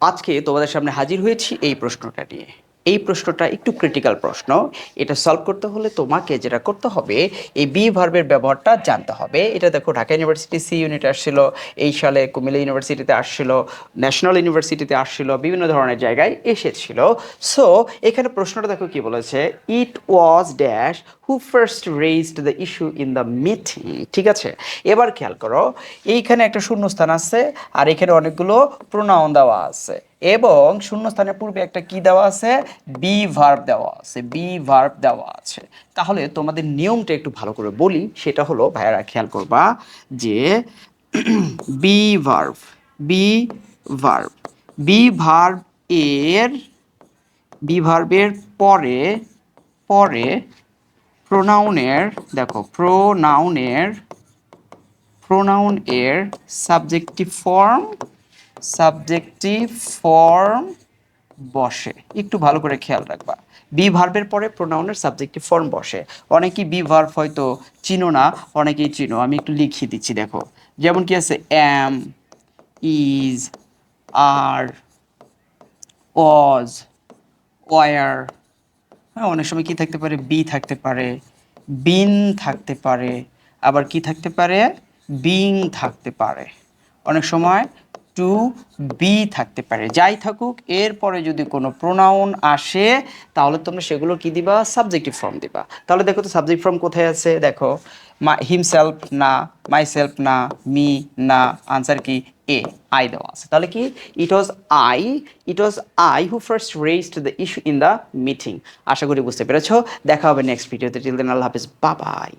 আজকে তোমাদের সামনে হাজির হয়েছি এই প্রশ্নটা নিয়ে। এই প্রশ্নটা একটু ক্রিটিক্যাল প্রশ্ন। এটা সলভ করতে হলে তোমাকে যেটা করতে হবে, এই বি ভার্বের ব্যবহারটা জানতে হবে। এটা দেখো, ঢাকা ইউনিভার্সিটি সি ইউনিট আসছিল, এই সালে কুমিল্লা ইউনিভার্সিটিতে আসছিল ন্যাশনাল ইউনিভার্সিটিতে আসছিল, বিভিন্ন ধরনের জায়গায় এসেছিল। সো এখানে প্রশ্নটা দেখো কি বলেছে it was dash who first raised the issue in the meeting ঠিক আছে? এবার খেয়াল করো, এইখানে একটা শূন্যস্থান আছে, আর এখানে অনেকগুলো প্রোনাউন দেওয়া আছে। এবং শূন্যস্থানের পূর্বে একটা কি দেওয়া আছে? বি ভার্ব দেওয়া আছে বি ভার্ব দেওয়া আছে। তাহলে তোমাদের নিয়মটা একটু ভালো করে বলি, সেটা হলো ভাইয়ারা খেয়াল করবা যে B verb B verb B verb এর বি ভার্বের পরে পরে প্রোনাউনের দেখো প্রোনাউনের প্রোনাউন এর সাবজেক্টিভ ফর্ম সাবজেক্টিভ ফর্ম বসে। একটু ভালো করে খেয়াল রাখবা। বি ভার্বের পরে প্রোনাউনের সাবজেক্টিভ ফর্ম বসে। অনেকেই বি ভার্ব হয়তো চিনো না, অনেকেই চিনো। আমি একটু লিখিয়ে দিচ্ছি, দেখো। যেমন কি আছে am is R was were হ্যাঁ অনেক সময় কি থাকতে পারে? বি থাকতে পারে বিন থাকতে পারে। আবার কি থাকতে পারে? বিং থাকতে পারে। অনেক সময় টু বি থাকতে পারে। যাই থাকুক, এরপরে যদি কোনো প্রোনাউন আসে, তাহলে তোমরা সেগুলো কি দিবা? সাবজেক্টিভ ফর্ম দিবা। তাহলে দেখো তো সাবজেক্ট ফর্ম কোথায় আছে? দেখো, মা হিমসেলফ না মাই সেলফ না মি না আনসার কি? এ আই দেওয়া আছে। তাহলে কি? It was I it was I who first raised the issue in the meeting আশা করি বুঝতে পেরেছ। দেখা হবে নেক্সট ভিডিওতে টিল দেন আল্লাহ হাফিজ। বাবাই